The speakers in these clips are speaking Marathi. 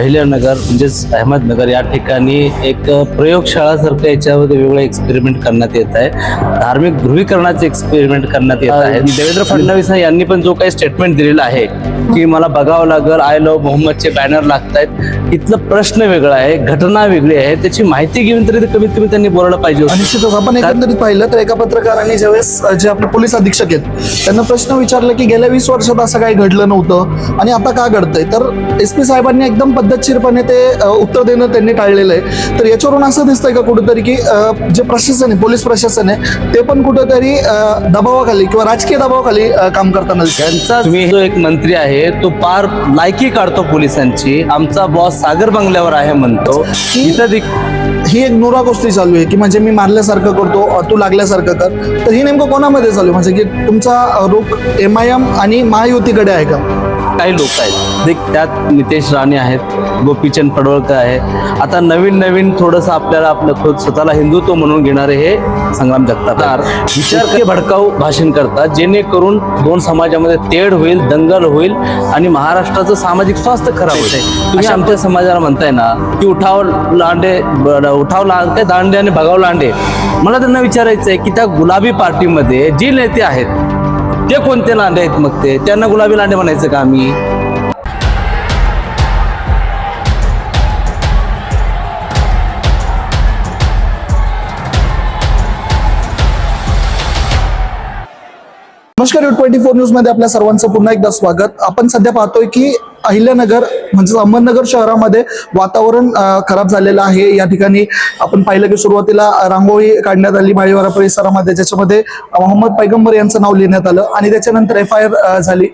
अहिल्यानगर म्हणजेच अहमदनगर या ठिकाणी एक प्रयोगशाळासारखं याच्यामध्ये वेगवेगळे एक्सपेरिमेंट करण्यात येत आहे. धार्मिक ध्रुवीकरणाचे एक्सपेरिमेंट करण्यात येत आहे. देवेंद्र फडणवीस यांनी पण जो काही स्टेटमेंट दिलेला आहे की मला बघावं लागेल आय लव्ह मोहम्मदचे बॅनर लागत आहेत इथलं प्रश्न वेगळा आहे घटना वेगळी आहे त्याची माहिती घेऊन तरी कमीत कमी त्यांनी बोलायला पाहिजे. निश्चितच आपण एकंदरीत पाहिलं तर एका पत्रकारांनी ज्यावेळेस जे आपले पोलीस अधीक्षक आहेत त्यांना प्रश्न विचारला की गेल्या वीस वर्षात असं काही घडलं नव्हतं आणि आता का घडतंय? तर एस पी साहेबांनी एकदम पद्धतशीरपणे ते उत्तर देणं त्यांनी टाळलेलं आहे. तर याच्यावरून असं दिसतंय का कुठेतरी की जे प्रशासन आहे पोलीस प्रशासन आहे ते पण कुठेतरी दबावाखाली किंवा राजकीय दबावाखाली काम करताना. त्यांचा तुम्ही जो एक मंत्री आहे तो पार लायकी काढतो पोलिसांची. आमचा बॉस सागर बंगल्यावर आहे म्हणतो. ही एक नुरा गोष्टी चालू आहे की म्हणजे मी मारल्यासारखं करतो तू लागल्यासारखं कर. तर ही नेमकं कोणामध्ये चालू आहे? म्हणजे की तुमचा रोख एम आय एम आणि महायुतीकडे आहे का? काही लोक आहेत. देख त्यात नितेश राणे आहेत गोपीचंद पडवळकर आहे. आता नवीन नवीन थोडंसं आपल्याला आपलं खुद स्वतःला हिंदुत्व म्हणून घेणारे हे संग्राम जगताप विचार के भडकाऊ भाषण करतात जेणेकरून दोन समाजामध्ये तेढ होईल दंगल होईल आणि महाराष्ट्राचं सामाजिक स्वास्थ्य खराब होईल. तुम्ही आमच्या समाजाला म्हणताय ना की उठाव लांडे उठाव ला काय दांडे आणि भगाव लांडे. मला त्यांना विचारायचं आहे की त्या गुलाबी पार्टीमध्ये जे नेते आहेत ते कोणते लांडे आहेत मग ते? त्यांना गुलाबी लांडे म्हणायचं का आम्ही? नमस्कार यू ट्वेंटी फोर न्यूजमध्ये आपल्या सर्वांचं पुन्हा एकदा स्वागत. आपण सध्या पाहतोय की अहिल्यानगर म्हणजे अहमदनगर शहरामध्ये वातावरण खराब झालेलं आहे. या ठिकाणी आपण पाहिलं की सुरुवातीला रांगोळी काढण्यात आली माळीवारा परिसरामध्ये ज्याच्यामध्ये मोहम्मद पैगंबर यांचं नाव लिहिण्यात आलं आणि त्याच्यानंतर एफ आय आर झाली.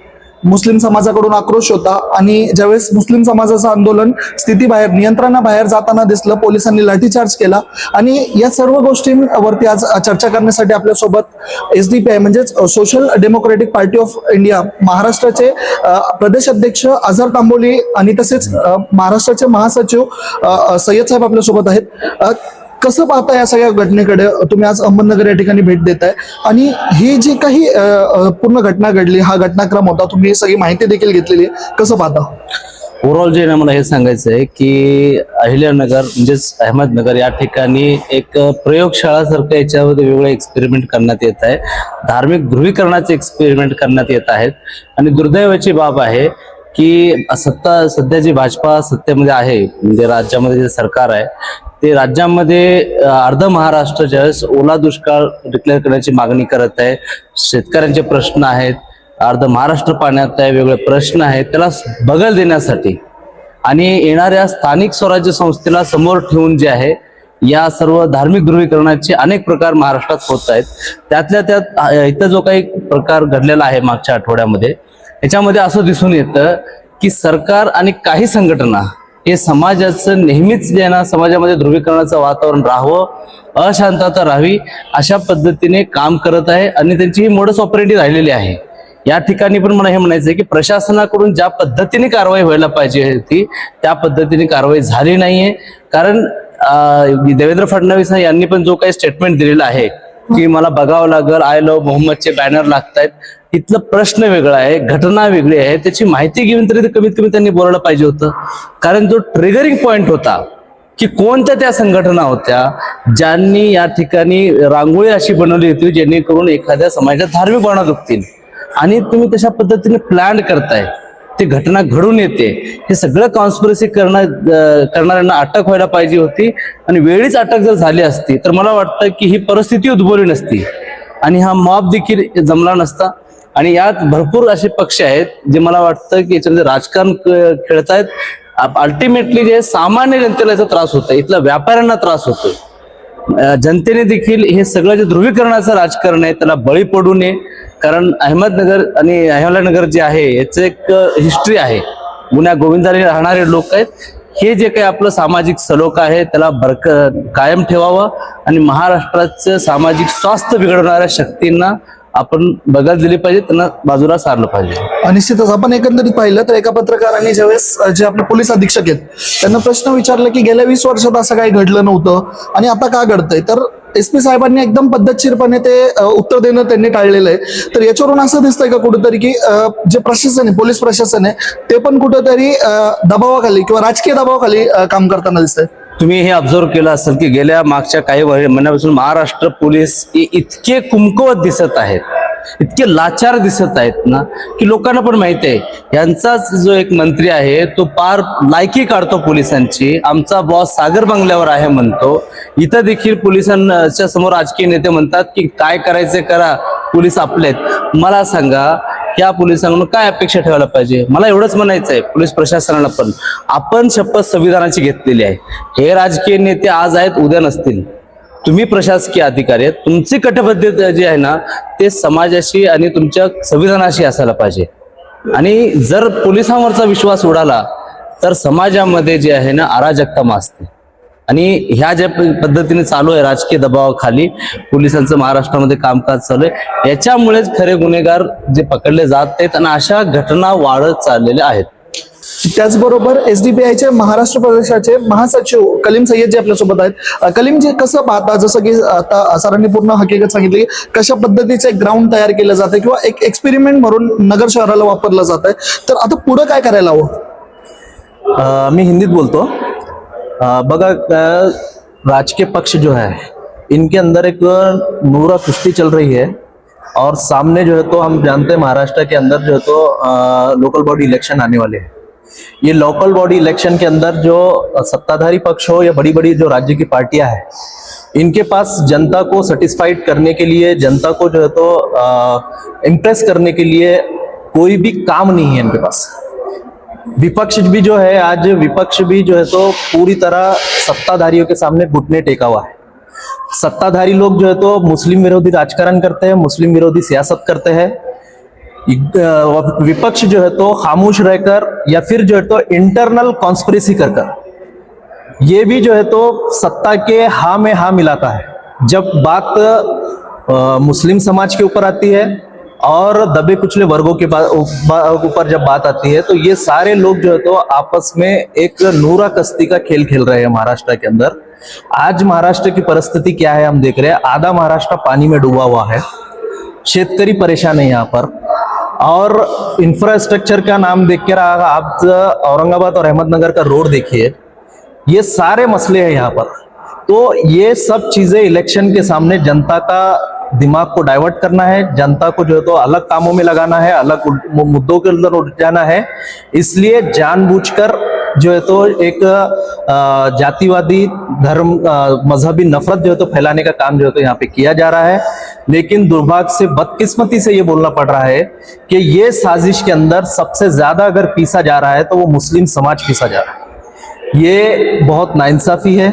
मुस्लिम समाजाकडून आक्रोश होता आणि ज्यावेळेस मुस्लिम समाजाचं आंदोलन स्थितीबाहेर नियंत्रणाबाहेर जाताना दिसलं पोलिसांनी लाठीचार्ज केला. आणि या सर्व गोष्टींवरती आज चर्चा करण्यासाठी आपल्यासोबत एस डी पी आय म्हणजेच social democratic party of India महाराष्ट्राचे प्रदेश अध्यक्ष अझर तांबोली आणि तसेच महाराष्ट्राचे महासचिव सय्यद साहेब आपल्यासोबत आहेत. कसं पाहता या सगळ्या घटनेकडे? तुम्ही आज अहमदनगर या ठिकाणी भेट देताय. आणि ही जी काही पूर्ण घटना घडली हा घटनाक्रम होता तुम्ही सगळी माहिती देखील घेतलेली कसं पाहता? ओव्हरऑल जे ना मला हे सांगायचं आहे की अहिल्यानगर म्हणजेच अहमदनगर या ठिकाणी एक प्रयोगशाळासारखं याच्यामध्ये वेगवेगळे एक्सपेरिमेंट करण्यात येत आहे. धार्मिक ध्रुवीकरणाचे एक्सपेरिमेंट करण्यात येत आहेत. आणि दुर्दैवाची बाब आहे की सत्ता सध्या जी भाजपा सत्तेमध्ये आहे म्हणजे राज्यामध्ये जे सरकार आहे ते राज्यामध्ये अर्ध महाराष्ट्र ज्यावेळेस ओला दुष्काळ डिक्लेअर करण्याची मागणी करत आहे शेतकऱ्यांचे प्रश्न आहेत अर्ध महाराष्ट्र पाण्यात आहे वेगळे प्रश्न आहेत त्याला बगल देण्यासाठी आणि येणाऱ्या स्थानिक स्वराज्य संस्थेला समोर ठेवून जे आहे या सर्व धार्मिक ध्रुवीकरणाचे अनेक प्रकार महाराष्ट्रात होत आहेत. त्यातल्या त्यात इथं जो काही प्रकार घडलेला आहे मागच्या आठवड्यामध्ये याच्यामध्ये असं दिसून येतं की सरकार आणि काही संघटना हे समाजाचं नेहमीच जे आहे ना समाजामध्ये ध्रुवीकरणाचं वातावरण राहावं अशांतता राहावी अशा पद्धतीने काम करत आहे आणि त्यांची ही मोडस ऑपरेटिव्ह राहिलेली आहे. या ठिकाणी पण मला हे म्हणायचं आहे की प्रशासनाकडून ज्या पद्धतीने कारवाई व्हायला पाहिजे होती त्या पद्धतीने कारवाई झाली नाहीये. कारण देवेंद्र फडणवीस यांनी पण जो काही स्टेटमेंट दिलेला आहे की मला बघावं लागेल आय लव्ह मोहम्मदचे बॅनर लागतायत. इथलं प्रश्न वेगळा आहे घटना वेगळी आहे. त्याची माहिती घेऊन तरी कमीत कमी त्यांनी बोलायला पाहिजे होतं. कारण जो ट्रिगरिंग पॉइंट होता की कोणत्या त्या संघटना होत्या ज्यांनी या ठिकाणी रांगोळी अशी बनवली होती जेणेकरून एखाद्या समाजात धार्मिक भावना दुखतील. आणि तुम्ही तशा पद्धतीने प्लॅन करताय. ते घटना घडून येते. हे सगळं कॉन्स्पिरसी करणार करणाऱ्यांना अटक व्हायला पाहिजे होती. आणि वेळीच अटक जर झाली असती तर मला वाटतं की ही परिस्थिती उद्भवली नसती. आणि हा मॉब देखील जमला नसता. आणि यात भरपूर असे पक्ष आहेत जे मला वाटतं की याच्यामध्ये राजकारण खेळत खेळतायत. अल्टिमेटली जे सामान्य जनतेला याचा त्रास होतो इथल्या व्यापाऱ्यांना त्रास होतोय. जनतेने देखील हे सगळं जे ध्रुवीकरणाचं राजकारण आहे त्याला बळी पडू नये. कारण अहमदनगर आणि अहमदनगर जे आहे याचं एक हिस्ट्री आहे. गुन्हा गोविंदाने राहणारे लोक आहेत. हे जे काही आपलं सामाजिक सलोखा आहे त्याला बरक कायम ठेवावं आणि महाराष्ट्राचं सामाजिक स्वास्थ्य बिघडवणाऱ्या शक्तींना आपण बघायला दिली पाहिजे त्यांना बाजूला सारलं पाहिजे. निश्चितच आपण एकंदरीत पाहिलं तर एका पत्रकारांनी ज्यावेळेस जे आपले पोलीस अधीक्षक आहेत त्यांना प्रश्न विचारला की गेल्या वीस वर्षात असं काही घडलं नव्हतं आणि आता का घडतंय? तर एस पी साहेबांनी एकदम पद्धतशीरपणे ते उत्तर देणं त्यांनी टाळलेलं आहे. तर याच्यावरून असं दिसतंय का कुठेतरी की जे प्रशासन आहे पोलीस प्रशासन आहे ते पण कुठेतरी दबावाखाली किंवा राजकीय दबावाखाली काम करताना दिसतंय? तुम्ही हे ऑब्झर्व केलं असेल की गेल्या मागच्या काही महिन्यापासून महाराष्ट्र पोलीस हे इतके कुमकवत दिसत आहेत इतके लाचार दिसत आहेत ना की लोकांना पण माहिती आहे यांचाच जो एक मंत्री आहे तो पार लायकी काढतो पोलिसांची. आमचा बॉस सागर बंगल्यावर आहे म्हणतो. इथं देखील पोलिसांच्या समोर राजकीय नेते म्हणतात की काय करायचे करा पोलीस आपले आहेत. मला सांगा या पोलिसांकडून काय अपेक्षा ठेवायला पाहिजे? मला एवढंच म्हणायचं आहे पोलीस प्रशासनाला पण. आपण शपथ संविधानाची घेतलेली आहे. हे राजकीय नेते आज आहेत उद्या नसतील. तुम्ही प्रशासकीय अधिकारी आहेत. तुमची कटबद्धता जी आहे ना ते समाजाशी आणि तुमच्या संविधानाशी असायला पाहिजे. आणि जर पोलिसांवरचा विश्वास उडाला तर समाजामध्ये जे आहे ना अराजकता मासते आणि ह्या ज्या पद्धतीने चालू आहे राजकीय दबावाखाली पोलिसांचं महाराष्ट्रामध्ये कामकाज चालू आहे याच्यामुळेच खरे गुन्हेगार जे पकडले जात आहेत आणि अशा घटना वाढत चाललेल्या आहेत. त्याचबरोबर एस डी बी आयचे महाराष्ट्र प्रदेशाचे महासचिव कलीम सय्यद जे आपल्यासोबत आहेत. अ, कलीमजी कसं पाहता जसं की आता सरांनी पूर्ण हकीकत सांगितली की कशा पद्धतीचे ग्राउंड तयार केलं जातं किंवा एक एक्सपेरिमेंट म्हणून नगर शहराला वापरलं जात आहे तर आता पुढे काय करायला हवं? मी हिंदीत बोलतो. बघा अ, राजकीय पक्ष जो है इनके अंदर एक नूरा कुश्ती चल रही है और सामने जो है तो हम जानते हैं महाराष्ट्र के अंदर जो है तो लोकल बॉडी इलेक्शन आने वाले हैं। ये लोकल बॉडी इलेक्शन के अंदर जो सत्ताधारी पक्ष हो या बड़ी बड़ी जो राज्य की पार्टियाँ हैं इनके पास जनता को सेटिस्फाइड करने के लिए जनता को जो है तो इम्प्रेस करने के लिए कोई भी काम नहीं है इनके पास। विपक्ष भी जो है आज विपक्ष भी जो है तो पूरी तरह सत्ताधारियों के सामने घुटने टेका हुआ है। सत्ताधारी लोग जो है तो मुस्लिम विरोधी राजकारण करते हैं मुस्लिम विरोधी सियासत करते हैं। विपक्ष जो है तो खामोश रहकर या फिर जो है तो इंटरनल कॉन्स्पिरेसी कर कर ये भी जो है तो सत्ता के हा में हा मिलाता है। जब बात अ, मुस्लिम समाज के ऊपर आती है और दबे कुचले वर्गों के ऊपर जब बात आती है तो ये सारे लोग जो है तो आपस में एक नूरा कस्ती का खेल खेल रहे हैं महाराष्ट्र के अंदर। आज महाराष्ट्र की परिस्थिति क्या है हम देख रहे हैं, आधा महाराष्ट्र पानी में डूबा हुआ है। शेतकरी परेशान है यहाँ पर। और इंफ्रास्ट्रक्चर का नाम देख के रहा आप औरंगाबाद और अहमदनगर का रोड देखिए, ये सारे मसले हैं यहाँ पर। तो ये सब चीज़ें इलेक्शन के सामने जनता का दिमाग को डाइवर्ट करना है, जनता को जो है तो अलग कामों में लगाना है, अलग मुद्दों के अंदर उलझाना है। इसलिए जानबूझकर जो है तो एक जातिवादी धर्म मजहबी नफरत जो है तो फैलाने का काम जो है तो यहाँ पे किया जा रहा है। लेकिन दुर्भाग्य से बदकिस्मती से ये बोलना पड़ रहा है कि ये साजिश के अंदर सबसे ज़्यादा अगर पीसा जा रहा है तो वो मुस्लिम समाज पीसा जा रहा है। ये बहुत नाइंसाफी है।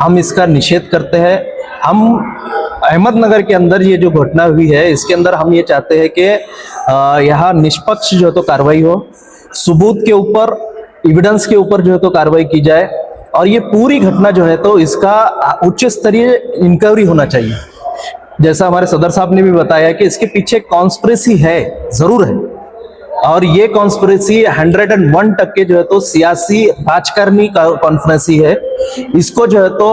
हम इसका निषेध करते हैं। हम अहमदनगर के अंदर ये जो घटना हुई है, इसके अंदर हम ये चाहते हैं कि यहाँ निष्पक्ष जो है तो कार्रवाई हो, सबूत के ऊपर एविडेंस के ऊपर जो है तो कार्रवाई की जाए, और ये पूरी घटना जो है तो इसका उच्च स्तरीय इंक्वायरी होना चाहिए। जैसा हमारे सदर साहब ने भी बताया कि इसके पीछे कॉन्स्परेसी है, ज़रूर है। और ये कॉन्स्पिरेसी हंड्रेड एंड वन टक्के जो है तो सियासी राजकारणी कॉन्फ्रेंसी है। इसको जो है तो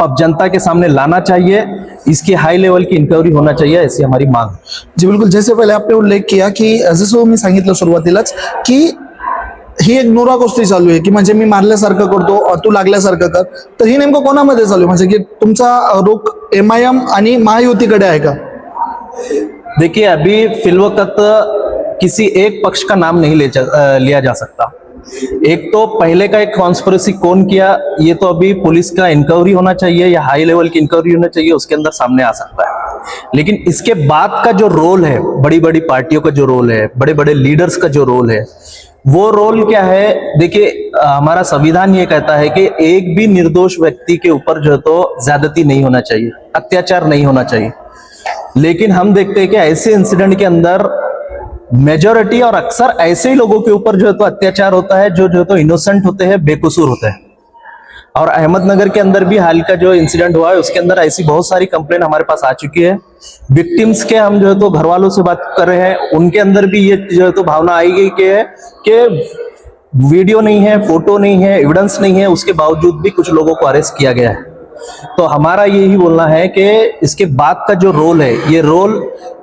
अब जनता के सामने लाना चाहिए इसकी हाई लेवल की इंक्वायरी होना चाहिए ऐसी हमारी मांग। जी बिलकुल। जैसे पहिले आपने उल्लेख किया की जसं मी सांगितलं सुरुवातीलाच की ही एक नोरा कुस्ती चालू आहे की म्हणजे मी मारल्यासारखं करतो तू लागल्यासारखं कर. तर ही नेमकं कोणामध्ये चालू आहे? म्हणजे की तुमचा रोख एम आय एम आणि महायुतीकडे आहे का? देखिए अभी फिलवकत किसी एक पक्ष का नाम नहीं ले जा- लिया जा सकता। एक तो पहले का एक कॉन्स्परेसी कौन किया, ये तो अभी पुलिस का इंक्वायरी होना चाहिए या हाई लेवल की इंक्वायरी होना चाहिए, उसके अंदर सामने आ सकता है। लेकिन इसके बाद का जो रोल है बड़ी बड़ी पार्टियों का जो रोल है बड़े बड़े लीडर्स का जो रोल है, वो रोल क्या है? देखिए हमारा संविधान ये कहता है कि एक भी निर्दोष व्यक्ति के ऊपर जो तो ज्यादती नहीं होना चाहिए, अत्याचार नहीं होना चाहिए। लेकिन हम देखते हैं कि ऐसे इंसिडेंट के अंदर मेजोरिटी और अक्सर ऐसे ही लोगों के ऊपर जो है तो अत्याचार होता है, जो जो है तो इनोसेंट होते हैं, बेकसूर होते हैं। और अहमदनगर के अंदर भी हाल का जो इंसिडेंट हुआ है, उसके अंदर ऐसी बहुत सारी कंप्लेन हमारे पास आ चुकी है। विक्टिम्स के हम जो है तो घर वालों से बात कर रहे हैं, उनके अंदर भी ये जो है तो भावना आई गई कि कि वीडियो नहीं है फ़ोटो नहीं है एविडेंस नहीं है, उसके बावजूद भी कुछ लोगों को अरेस्ट किया गया है। तो हमारा यही बोलना है कि इसके बाद का जो रोल है, ये रोल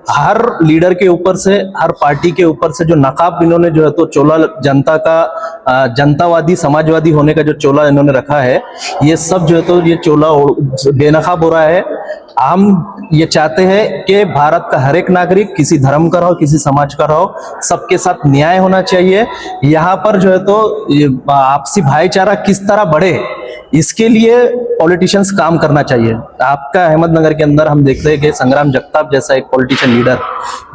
हर लीडर के ऊपर से, हर पार्टी के ऊपर से जो नकाब इन्होंने जो है तो चोला जनता का जनतावादी, समाजवादी होने का जो चोला इन्होंने रखा है, ये सब जो है तो ये चोला बेनकाब हो रहा है। हम ये चाहते हैं कि भारत का हर एक नागरिक किसी धर्म का रहो, किसी समाज का रहो, सबके साथ न्याय होना चाहिए। यहाँ पर जो है तो आपसी भाईचारा किस तरह बढ़े इसके लिए पॉलिटिशियंस काम करना चाहिए। आपका अहमदनगर के अंदर हम देखते हैं कि संग्राम जगताप जैसा एक पॉलिटिशियन लीडर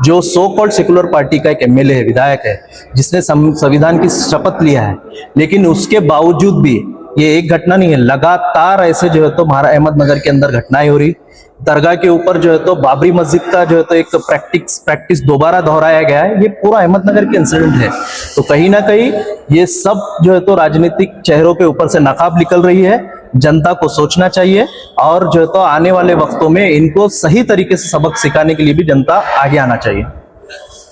जो सो कॉल्ड सेकुलर पार्टी का एक एमएलए है, विधायक है, जिसने संविधान की शपथ लिया है। लेकिन उसके बावजूद भी ये एक घटना नहीं है। लगातार ऐसे जो है तो हमारा अहमदनगर के अंदर घटनाएँ हो रही। दरगाह के ऊपर जो है तो बाबरी मस्जिद का जो है तो एक प्रैक्टिस प्रैक्टिस दोबारा दोहराया गया है। ये पूरा अहमदनगर के इंसिडेंट है। तो कहीं ना कहीं ये सब जो है तो राजनीतिक चेहरों के ऊपर से नकाब निकल रही है। जनता को सोचना चाहिए और जो है तो आने वाले वक्तों में इनको सही तरीके से सबक सिखाने के लिए भी जनता आगे आना चाहिए।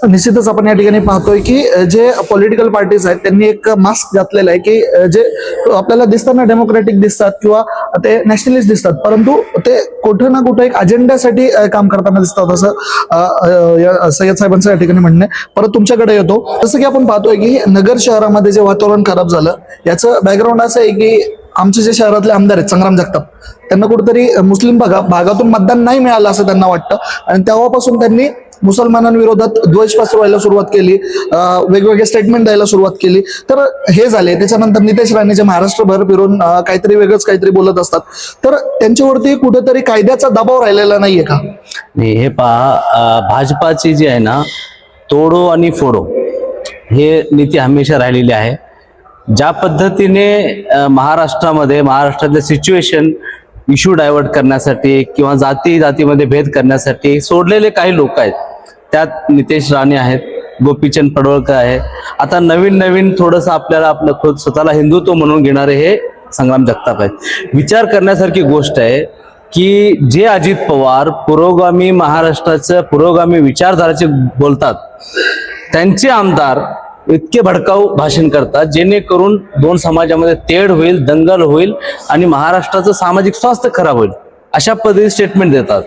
निश्चितच आपण या ठिकाणी पाहतोय की जे पॉलिटिकल पार्टीज आहेत त्यांनी एक मास्क घातलेला आहे की जे आपल्याला दिसताना डेमोक्रॅटिक डेमोक्रेटिक दिसतात किंवा ते नॅशनलिस्ट दिसतात परंतु ते कुठं ना कुठं एक अजेंड्यासाठी काम करताना दिसतात असं सय्यद साहेबांचं या ठिकाणी म्हणणे परत तुमच्याकडे येतो. जसं की आपण पाहतोय की नगर शहरामध्ये जे वातावरण खराब झालं याचं बॅकग्राऊंड असं आहे की आमचे जे शहरातले आमदार आहेत संग्राम जगताप त्यांना कुठेतरी मुस्लिम भागा भागातून मतदान नाही मिळालं असं त्यांना वाटतं. आणि तेव्हापासून त्यांनी मुसलमानांविरोधात द्वेष पसरवायला सुरुवात केली वेगवेगळे स्टेटमेंट द्यायला सुरुवात केली. तर हे झाले. त्याच्यानंतर नितेश राणे जे महाराष्ट्रभर फिरून काहीतरी वेगळंच काहीतरी बोलत असतात. तर त्यांच्यावरती कुठेतरी कायद्याचा दबाव राहिलेला नाहीये का? हे पहा भाजपाची जी आहे ना तोडो आणि फोडो हे नीती हमेशा राहिलेली आहे. ज्या पद्धतीने महाराष्ट्रामध्ये महाराष्ट्रातले सिच्युएशन इश्यू डायव्हर्ट करण्यासाठी किंवा जाती जातीमध्ये भेद करण्यासाठी सोडलेले काही लोक आहेत त्यात नितेश राणे आहेत गोपीचंद पडवळकर आहे. आता नवीन नवीन थोडंसं आपल्याला आपलं खुद स्वतःला हिंदुत्व म्हणून घेणारे हे संग्राम जगताप आहेत. विचार करण्यासारखी गोष्ट आहे की जे अजित पवार पुरोगामी महाराष्ट्राचं पुरोगामी विचारधाराचे बोलतात त्यांचे आमदार इतके भडकाऊ भाषण करतात जेणेकरून दोन समाजामध्ये तेढ होईल दंगल होईल आणि महाराष्ट्राचं सामाजिक स्वास्थ्य खराब होईल अशा पद्धतीने स्टेटमेंट देतात.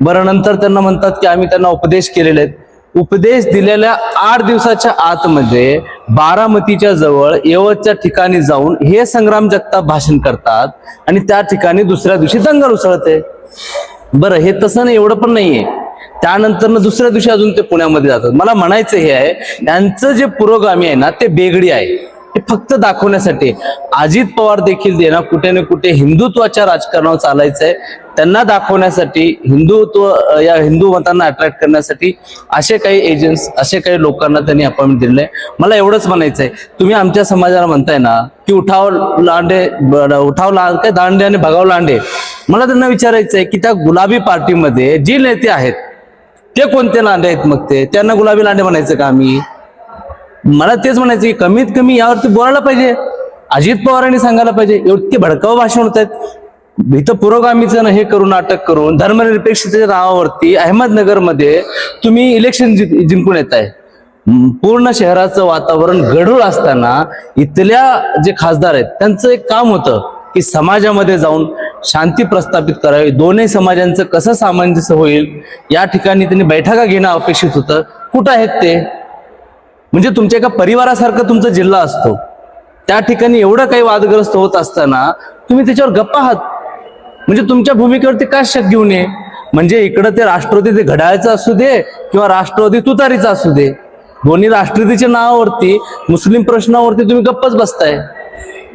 बरं नंतर त्यांना म्हणतात की आम्ही त्यांना उपदेश केलेले आहेत. उपदेश दिलेल्या आठ दिवसाच्या आतमध्ये बारामतीच्या जवळ यवतच्या ठिकाणी जाऊन हे संग्राम जगताप भाषण करतात आणि त्या ठिकाणी दुसऱ्या दिवशी दंगल उसळते. बरं हे तसं नाही एवढं पण नाहीये. त्यानंतर दुसऱ्या दिवशी अजून ते पुण्यामध्ये जातात. मला म्हणायचं हे आहे त्यांचं जे पुरोगामी आहे ना ते बेगडी आहे. हे फक्त दाखवण्यासाठी. अजित पवार देखील देणार कुठे ना कुठे हिंदुत्वाच्या राजकारणावर चालायचं आहे त्यांना दाखवण्यासाठी हिंदुत्व या हिंदू मतांना अट्रॅक्ट करण्यासाठी असे काही एजंट्स असे काही लोकांना त्यांनी अपॉइंटमेंट दिलेलं आहे. मला एवढंच म्हणायचं आहे. तुम्ही आमच्या समाजाला म्हणताय ना की उठाव लांडे उठाव लांड काय दांडे आणि भगाव लांडे. मला त्यांना विचारायचं आहे की त्या गुलाबी पार्टीमध्ये जे नेते आहेत ते कोणते लांडे आहेत मग ते? त्यांना गुलाबी लांडे म्हणायचं का आम्ही? मला तेच म्हणायचं की कमीत कमी यावरती बोलायला पाहिजे. अजित पवारांनी सांगायला पाहिजे. इतके भडकाव भाषण होत आहेत इथं पुरोगामीचं हे करून अटक करून धर्मनिरपेक्षतेच्या नावावरती अहमदनगरमध्ये तुम्ही इलेक्शन जिंकून येत आहे पूर्ण शहराचं वातावरण गढूळ असताना इथल्या जे खासदार आहेत त्यांचं एक काम होतं की समाजामध्ये जाऊन शांती प्रस्थापित करावी. दोन्ही समाजांचं कसं सामंजस्य होईल या ठिकाणी त्यांनी बैठका घेणं अपेक्षित होतं. कुठं आहेत ते? म्हणजे तुमच्या एका परिवारासारखं तुमचा जिल्हा असतो. त्या ठिकाणी एवढं काही वादग्रस्त होत असताना तुम्ही त्याच्यावर गप्पा आहात म्हणजे तुमच्या भूमिकेवरती काय शक घेऊन ये म्हणजे इकडं ते राष्ट्रवादी ते घड्याळचं असू दे किंवा राष्ट्रवादी तुतारीचं असू दे. दोन्ही राष्ट्रवादीच्या नावावरती मुस्लिम प्रश्नावरती तुम्ही गप्पच बसताय.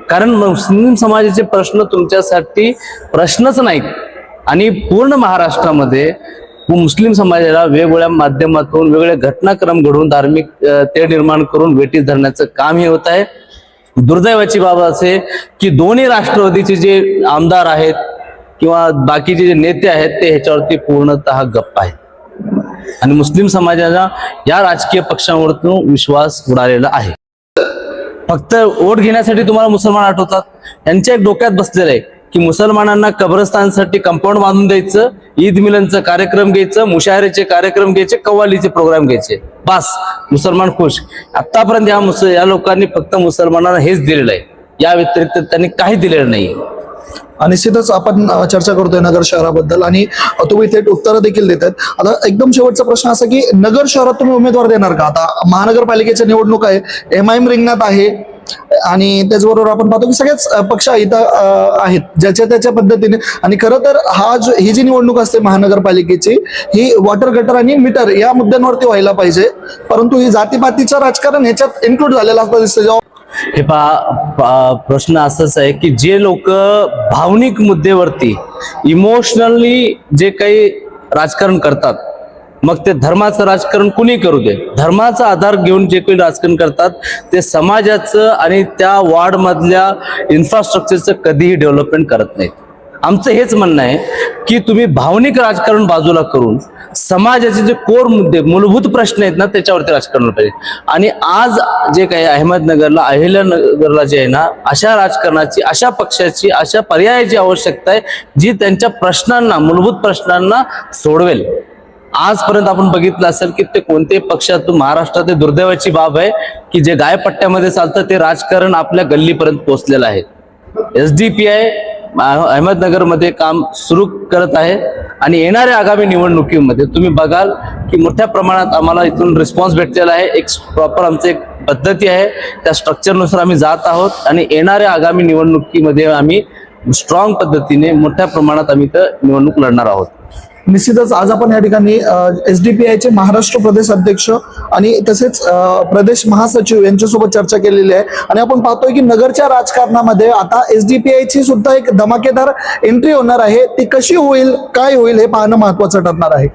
कारण मुस्लिम समाजाचे प्रश्न तुमच्यासाठी प्रश्नच नाहीत. आणि पूर्ण महाराष्ट्रामध्ये मुस्लिम समाजाला वेगवेगळ्या माध्यमातून वेगवेगळे घटनाक्रम घडवून धार्मिक ते निर्माण करून वेटीस धरण्याचं काम हे होत आहे. दुर्दैवाची बाब असे की दोन्ही राष्ट्रवादीचे जे आमदार आहेत किंवा बाकीचे जे नेते आहेत ते ह्याच्यावरती पूर्णतः गप्प आहेत. आणि मुस्लिम समाजाचा या राजकीय पक्षांवरतून विश्वास उडालेला आहे. फक्त वोट घेण्यासाठी तुम्हाला मुसलमान आठवतात? त्यांच्या एक डोक्यात बसलेलं आहे की मुसलमानांना कब्रस्तानसाठी कंपाऊंड बांधून द्यायचं ईद मिलनचं कार्यक्रम घ्यायचं मुशायरेचे कार्यक्रम घ्यायचे कव्वालीचे प्रोग्राम घ्यायचे. बस मुसलमान खुश. आतापर्यंत या मुस या लोकांनी फक्त मुसलमानांना हेच दिलेलं आहे. या व्यतिरिक्त त्यांनी काही दिलेलं नाही निश्चितच आपण चर्चा करतोय नगर शहराबद्दल आणि तुम्ही थेट उत्तरं देखील देत आहेत. आता एकदम शेवटचा प्रश्न असा की नगर शहरात तुम्ही उमेदवार देणार का? आता महानगरपालिकेच्या निवडणूक आहे एम आय एम रिंगणात आहे आणि त्याचबरोबर आपण पाहतो की सगळेच पक्ष इथं आहेत ज्याच्या त्याच्या पद्धतीने. आणि खरं तर हा जो ही जी निवडणूक असते महानगरपालिकेची ही वॉटर गटर आणि मीटर या मुद्द्यांवरती व्हायला पाहिजे. परंतु ही जातीपातीचं राजकारण ह्याच्यात इन्क्लूड झालेलं असतं दिसतं. जेव्हा हे पहा पा- प्रश्न असंच आहे की जे लोक भावनिक मुद्देवरती इमोशनली जे काही राजकारण करतात मग ते धर्माचं राजकारण कुणी करू दे? धर्माचा आधार घेऊन जे काही राजकारण करतात ते समाजाचं आणि त्या वॉर्डमधल्या इन्फ्रास्ट्रक्चरचं कधीही डेव्हलपमेंट करत नाहीत. आमचं हेच म्हणणं आहे की तुम्ही भावनिक राजकारण बाजूला करून समाजाचे जे कोर मुद्दे मूलभूत प्रश्न आहेत ना त्याच्यावरती राजकारण पाहिजे. आणि आज जे काही अहमदनगरला अहिल्यानगरला जे आहे ना अशा राजकारणाची अशा पक्षाची अशा पर्यायाची आवश्यकता आहे जी त्यांच्या प्रश्नांना मूलभूत प्रश्नांना सोडवेल. आजपर्यंत आपण बघितलं असेल की ते कोणत्याही पक्षातून महाराष्ट्रात दुर्दैवाची बाब आहे की जे गायपट्ट्यामध्ये चालतं ते राजकारण आपल्या गल्लीपर्यंत पोहोचलेलं आहे. एस डी पी आय अहमदनगरमध्ये काम सुरू करत आहे. आणि येणाऱ्या आगामी निवडणुकीमध्ये तुम्ही बघाल की मोठ्या प्रमाणात आम्हाला इथून रिस्पॉन्स भेटलेला आहे. एक प्रॉपर आमचं एक पद्धती आहे. त्या स्ट्रक्चरनुसार आम्ही जात आहोत. आणि येणाऱ्या आगामी निवडणुकीमध्ये आम्ही स्ट्रॉंग पद्धतीने मोठ्या प्रमाणात आम्ही तर निवडणूक लढणार आहोत. निश्चितच आज आपण या ठिकाणी एस डी पी आयचे महाराष्ट्र प्रदेश अध्यक्ष आणि तसेच प्रदेश महासचिव यांच्यासोबत चर्चा केलेली आहे. आणि आपण पाहतोय की नगरच्या राजकारणामध्ये आता एस डी पी आयची सुद्धा एक धमाकेदार एंट्री होणार आहे. ती कशी होईल काय होईल हे पाहणं महत्वाचं ठरणार आहे.